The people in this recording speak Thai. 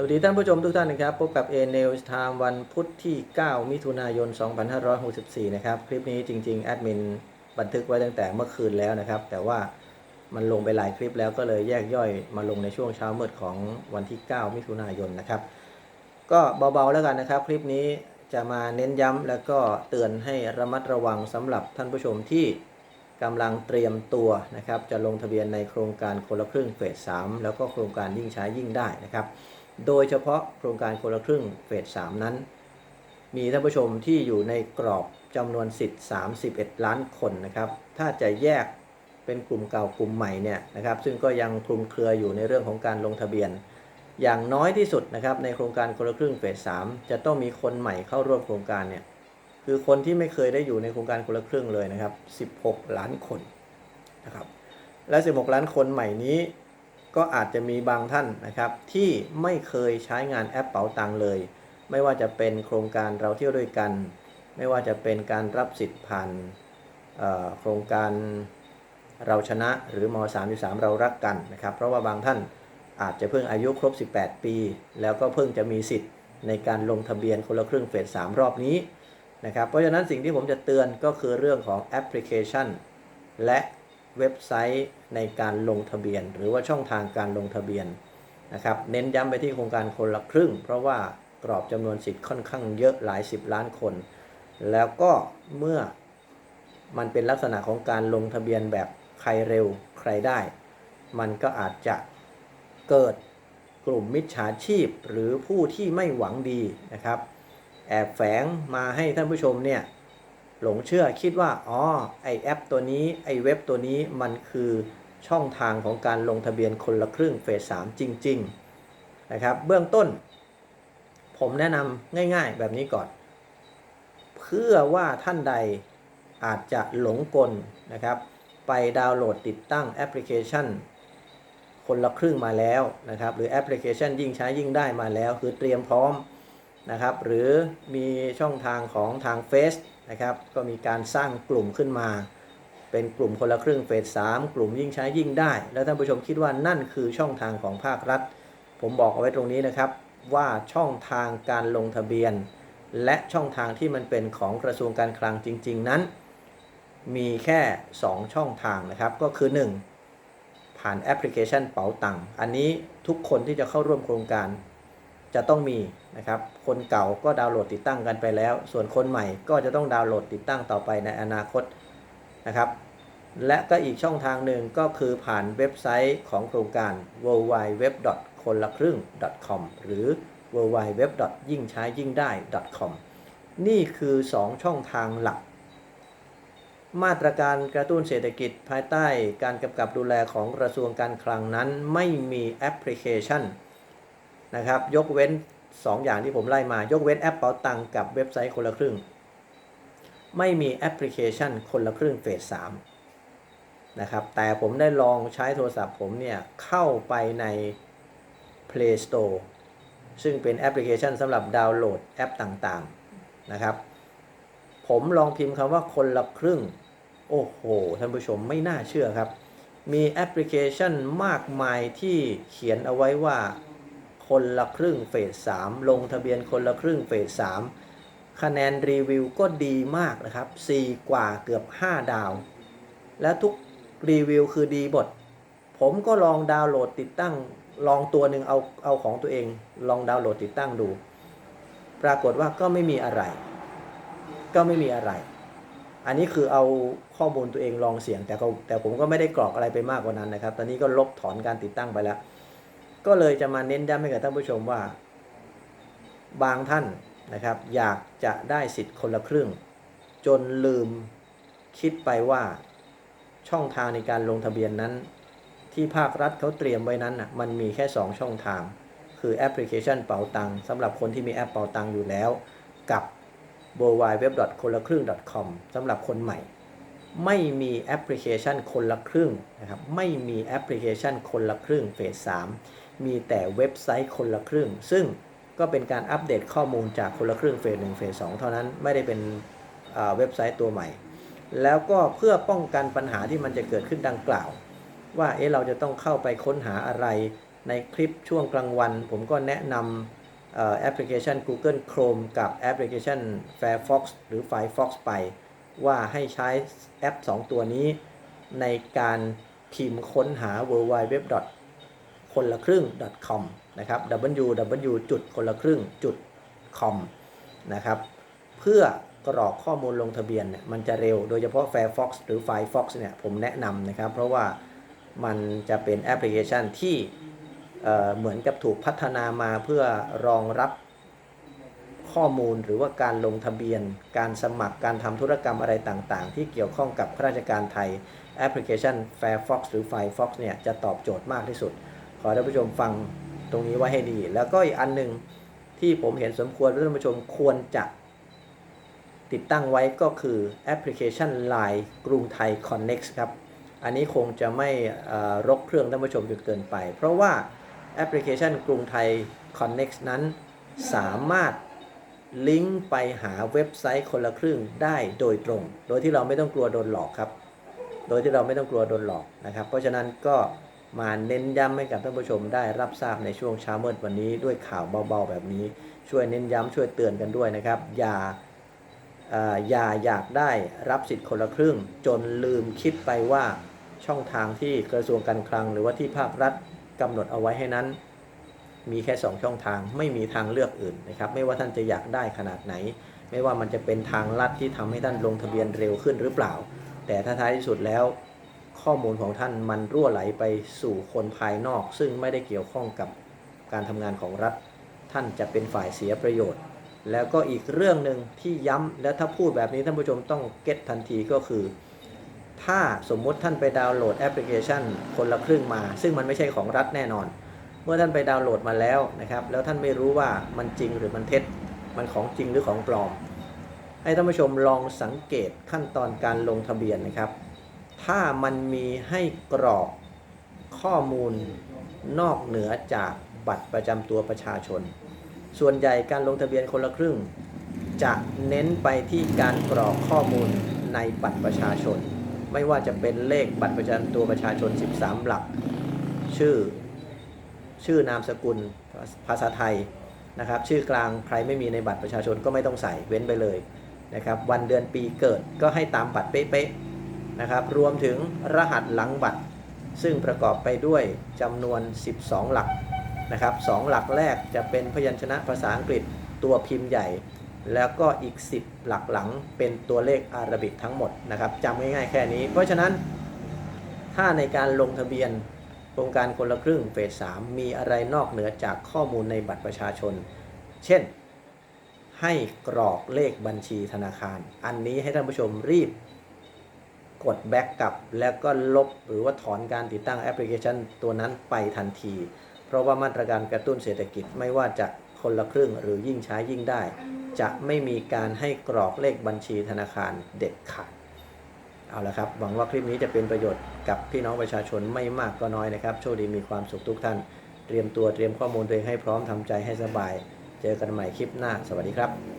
สวัสดีท่านผู้ชมทุกท่านนะครับ พบกับ A News Time วันพุธที่ 9 มิถุนายน 2564 นะครับ คลิปนี้จริง ๆ แอดมินบันทึกไว้ตั้งแต่เมื่อคืนแล้วนะครับ แต่ว่ามันลงไปหลายคลิปแล้วก็เลยแยกย่อยมาลงในช่วงเช้ามืดของวันที่ 9 มิถุนายนนะครับ ก็เบาๆแล้วกันนะครับ คลิปนี้จะมาเน้นย้ำแล้วก็เตือนให้ระมัดระวังสำหรับท่านผู้ชมที่กำลังเตรียมตัวนะครับ จะลงทะเบียนในโครงการคนละครึ่งเฟส 3 แล้วก็โครงการยิ่งใช้ยิ่งได้นะครับ โดยเฉพาะโครงการคนละครึ่งเฟส3นั้น มีท่านผู้ชมที่อยู่ในกรอบจำนวนสิทธิ์ 31 ล้านคนนะครับ ถ้าจะแยกเป็นกลุ่มเก่ากลุ่มใหม่เนี่ยนะครับ ซึ่งก็ยังคลุมเครืออยู่ในเรื่องของการลงทะเบียน อย่างน้อยที่สุดนะครับในโครงการคนละครึ่งเฟส3จะต้องมีคนใหม่เข้าร่วมโครงการเนี่ยคือคนที่ไม่เคยได้อยู่ในโครงการคนละครึ่งเลยนะครับ 16 ล้านคนนะครับและ 16 ล้านคนใหม่นี้ ก็อาจจะมีบางท่านนะครับที่ไม่เคยใช้งานแอปเป๋าตังเลย ไม่ว่าจะเป็นโครงการเราเที่ยวด้วยกัน ไม่ว่าจะเป็นการรับสิทธิ์ผ่านโครงการเราชนะหรือม 33 เรารักกันนะครับ เพราะว่าบางท่านอาจจะเพิ่งอายุครบ 18 ปี แล้วก็เพิ่งจะมีสิทธิ์ในการลงทะเบียนคนละครึ่งเฟส3รอบนี้นะครับ เพราะฉะนั้นสิ่งที่ผมจะเตือนก็คือเรื่องของแอปพลิเคชัน และเว็บไซต์ ในการลงทะเบียน หรือว่าช่องทางการลงทะเบียนนะครับ เน้นย้ำไปที่โครงการคนละครึ่ง เพราะว่ากรอบจำนวนสิทธิ์ค่อนข้างเยอะหลายสิบล้านคน แล้วก็เมื่อมันเป็นลักษณะของการลงทะเบียนแบบใครเร็วใครได้ มันก็อาจจะเกิดกลุ่มมิจฉาชีพหรือผู้ที่ไม่หวังดีนะครับ แอบแฝงมาให้ท่านผู้ชมเนี่ย หลงเชื่อคิดว่าอ๋อไอแอปตัวนี้ไอเว็บตัวนี้มันคือช่องทางของการลงทะเบียนคนละครึ่งเฟส3จริง ๆ นะครับ เบื้องต้น ผมแนะนำง่าย ๆ แบบนี้ก่อน เพื่อว่าท่านใดอาจจะหลงกลนะครับ ไปดาวน์โหลดติดตั้งแอปพลิเคชัน คนละครึ่งมาแล้วนะครับ หรือแอปพลิเคชันยิ่งใช้ยิ่งได้มาแล้ว คือเตรียมพร้อมนะครับ หรือมีช่องทางของทางเฟซ นะครับ ก็มีการสร้างกลุ่มขึ้นมา เป็นกลุ่มคนละครึ่งเฟส3กลุ่มยิ่งใช้ยิ่งได้ แล้วท่านผู้ชมคิดว่านั่นคือช่องทางของภาครัฐ ผมบอกเอาไว้ตรงนี้นะครับ ว่าช่องทางการลงทะเบียน และช่องทางที่มันเป็นของกระทรวงการคลังจริง ๆ นั้น มีแค่ 2 ช่องทางนะครับ ก็คือ 1 ผ่านแอปพลิเคชันเป๋าตังค์อันนี้ทุกคนที่จะเข้าร่วมโครงการ จะต้องมีนะครับ คนเก่าก็ดาวน์โหลดติดตั้งกันไปแล้ว ส่วนคนใหม่ก็จะต้องดาวน์โหลดติดตั้งต่อไปในอนาคตนะครับ และก็อีกช่องทางหนึ่งก็คือผ่านเว็บไซต์ของโครงการ w w w คนละครึ่ง .com หรือ w w w ยิ่งใช้ยิ่งได้ .com นี่คือ 2 ช่องทางหลัก มาตรการกระตุ้นเศรษฐกิจภายใต้การกำกับดูแลของกระทรวงการคลังนั้น ไม่มีแอปพลิเคชัน นะครับ ยกเว้น 2 อย่างที่ผมไล่มา ยกเว้นแอปเป๋าตังกับเว็บไซต์คนละครึ่ง ไม่มีแอปพลิเคชันคนละครึ่งเฟส3นะครับ แต่ผมได้ลองใช้โทรศัพท์ผมเนี่ย เข้าไปใน Play Store ซึ่งเป็นแอปพลิเคชันสำหรับดาวน์โหลดแอปต่างๆนะครับ ผมลองพิมพ์คำว่าคนละครึ่ง โอ้โห ท่านผู้ชมไม่น่าเชื่อครับ มีแอปพลิเคชันมากมายที่เขียนเอาไว้ว่า คนละครึ่งเฟส3ลงทะเบียนคนละครึ่งเฟส3คะแนนรีวิวก็ดีมากนะครับ 4 กว่าเกือบ 5 ดาว และทุกรีวิวคือดีบทผมก็ลองดาวน์โหลดติดตั้ง ลองตัวหนึ่งเอาเอาของตัวเอง ลองดาวน์โหลดติดตั้งดู ปรากฏว่าก็ไม่มีอะไร ก็ไม่มีอะไร อันนี้คือเอาข้อมูลตัวเองลองเสียงแต่ก็แต่ผมก็ไม่ได้กรอกอะไรไปมากกว่านั้นนะครับ ตอนนี้ก็ลบถอนการติดตั้งไปแล้ว ก็เลยจะมาเน้นย้ำให้กับท่านผู้ชมว่า บางท่านนะครับ อยากจะได้สิทธิ์คนละครึ่ง จนลืมคิดไปว่าช่องทางในการลงทะเบียนนั้น ที่ภาครัฐเขาเตรียมไว้นั้นน่ะมันมีแค่ 2 ช่องทาง คือแอปพลิเคชันเป๋าตังสำหรับคนที่มีแอปเป๋าตังอยู่แล้ว กับ w w w คนละครึ่ง .com สำหรับคนใหม่ ไม่มีแอปพลิเคชันคนละครึ่งนะครับไม่มีแอปพลิเคชันคนละครึ่งเฟส3 มีแต่เว็บไซต์คนละครึ่ง ซึ่งก็เป็นการอัปเดตข้อมูลจากคนละครึ่งเฟส1เฟส2เท่านั้นไม่ได้เป็นเว็บไซต์ตัวใหม่ แล้วก็เพื่อป้องกันปัญหาที่มันจะเกิดขึ้นดังกล่าว ว่าเอ๊ะเราจะต้องเข้าไปค้นหาอะไรในคลิปช่วงกลางวัน ผมก็แนะนำแอปพลิเคชัน Google Chrome กับแอปพลิเคชัน Firefox หรือ Firefox ไป ว่าให้ใช้แอป 2 ตัวนี้ในการพิมพ์ค้นหา w w w คนละครึ่ง .com นะครับ www จุดคนละครึ่งจุด com นะครับเพื่อกรอกข้อมูลลงทะเบียนเนี่ยมันจะเร็วโดยเฉพาะ Firefox หรือ Firefox เนี่ยผมแนะนำนะครับ เพราะว่ามันจะเป็นแอปพลิเคชันที่เอ่อเหมือนกับถูกพัฒนามาเพื่อรองรับข้อมูลหรือว่าการลงทะเบียน การสมัครการทำธุรกรรมอะไรต่างๆ ที่เกี่ยวข้องกับข้าราชการไทยแอปพลิเคชัน Firefox หรือ Firefox เนี่ยจะตอบโจทย์มากที่สุด ขอท่านผู้ชมฟังตรงนี้ไว้ให้ดี แล้วก็อีกอันหนึ่งที่ผมเห็นสมควรท่านผู้ชมควรจะติดตั้งไว้ก็คือแอปพลิเคชัน Line กรุงไทย Connect ครับ อันนี้คงจะไม่รกเครื่องท่านผู้ชมจนเกินไป เพราะว่าแอปพลิเคชันกรุงไทย Connect นั้นสามารถลิงก์ไปหาเว็บไซต์คนละครึ่งได้โดยตรง โดยที่เราไม่ต้องกลัวโดนหลอกครับ โดยที่เราไม่ต้องกลัวโดนหลอกนะครับ เพราะฉะนั้นก็ มาเน้นย้ำให้กับท่านผู้ชมได้รับทราบในช่วงเช้ามืดวันนี้ด้วยข่าวเบาๆแบบนี้ ช่วยเน้นย้ำช่วยเตือนกันด้วยนะครับ อย่าอย่าอยากได้รับสิทธิ์คนละครึ่ง จนลืมคิดไปว่าช่องทางที่กระทรวงการคลัง หรือว่าที่ภาครัฐกำหนดเอาไว้ให้นั้น มีแค่ 2 ช่องทางไม่มีทางเลือกอื่นนะครับไม่ว่าท่านจะอยากได้ขนาดไหน ไม่ว่ามันจะเป็นทางลัดที่ทำให้ท่านลงทะเบียนเร็วขึ้นหรือเปล่า แต่ถ้าท้ายที่สุดแล้ว ข้อมูลของท่านมันรั่วไหลไปสู่คนภายนอก ซึ่งไม่ได้เกี่ยวข้องกับการทำงานของรัฐ ท่านจะเป็นฝ่ายเสียประโยชน์ แล้วก็อีกเรื่องหนึ่งที่ย้ำและถ้าพูดแบบนี้ท่านผู้ชมต้องเก็ตทันทีก็คือ ถ้าสมมุติท่านไปดาวน์โหลดแอปพลิเคชัน คนละครึ่งมา ซึ่งมันไม่ใช่ของรัฐแน่นอน เมื่อท่านไปดาวน์โหลดมาแล้วนะครับ แล้วท่านไม่รู้ว่ามันจริงหรือมันเท็จ มันของจริงหรือของปลอม ให้ท่านผู้ชมลองสังเกตขั้นตอนการลงทะเบียนนะครับ ถ้ามันมีให้กรอกข้อมูลนอกเหนือจากบัตรประจำตัวประชาชน ส่วนใหญ่การลงทะเบียนคนละครึ่ง จะเน้นไปที่การกรอกข้อมูลในบัตรประชาชน ไม่ว่าจะเป็นเลขบัตรประจำตัวประชาชน 13 หลัก ชื่อ ชื่อนามสกุลภาษาไทยนะครับ ชื่อกลางใครไม่มีในบัตรประชาชนก็ไม่ต้องใส่เว้นไปเลยนะครับ วันเดือนปีเกิดก็ให้ตามบัตรเป๊ะๆ นะครับ รวมถึงรหัสหลังบัตร ซึ่งประกอบไปด้วยจำนวน 12 หลักนะครับสองหลักแรกจะเป็นพยัญชนะภาษาอังกฤษตัวพิมพ์ใหญ่ แล้วก็อีก 10 หลักหลังเป็นตัวเลขอารบิกทั้งหมดนะครับจำง่ายๆแค่นี้ เพราะฉะนั้น ถ้าในการลงทะเบียนโครงการคนละครึ่งเฟส3มีอะไรนอกเหนือจากข้อมูลในบัตรประชาชน เช่น ให้กรอกเลขบัญชีธนาคาร อันนี้ให้ท่านผู้ชมรีบ กดแบ็กกลับ แล้วก็ลบหรือว่าถอนการติดตั้งแอปพลิเคชันตัวนั้นไปทันที เพราะว่ามาตรการกระตุ้นเศรษฐกิจไม่ว่าจะคนละครึ่งหรือยิ่งใช้ยิ่งได้ จะไม่มีการให้กรอกเลขบัญชีธนาคารเด็ดขาดเอาละครับหวังว่าคลิปนี้จะเป็นประโยชน์กับพี่น้องประชาชนไม่มากก็น้อยนะครับโชคดีมีความสุขทุกท่าน เตรียมตัวเตรียมข้อมูลตัวเองให้พร้อมทำใจให้สบาย เจอกันใหม่คลิปหน้า สวัสดีครับ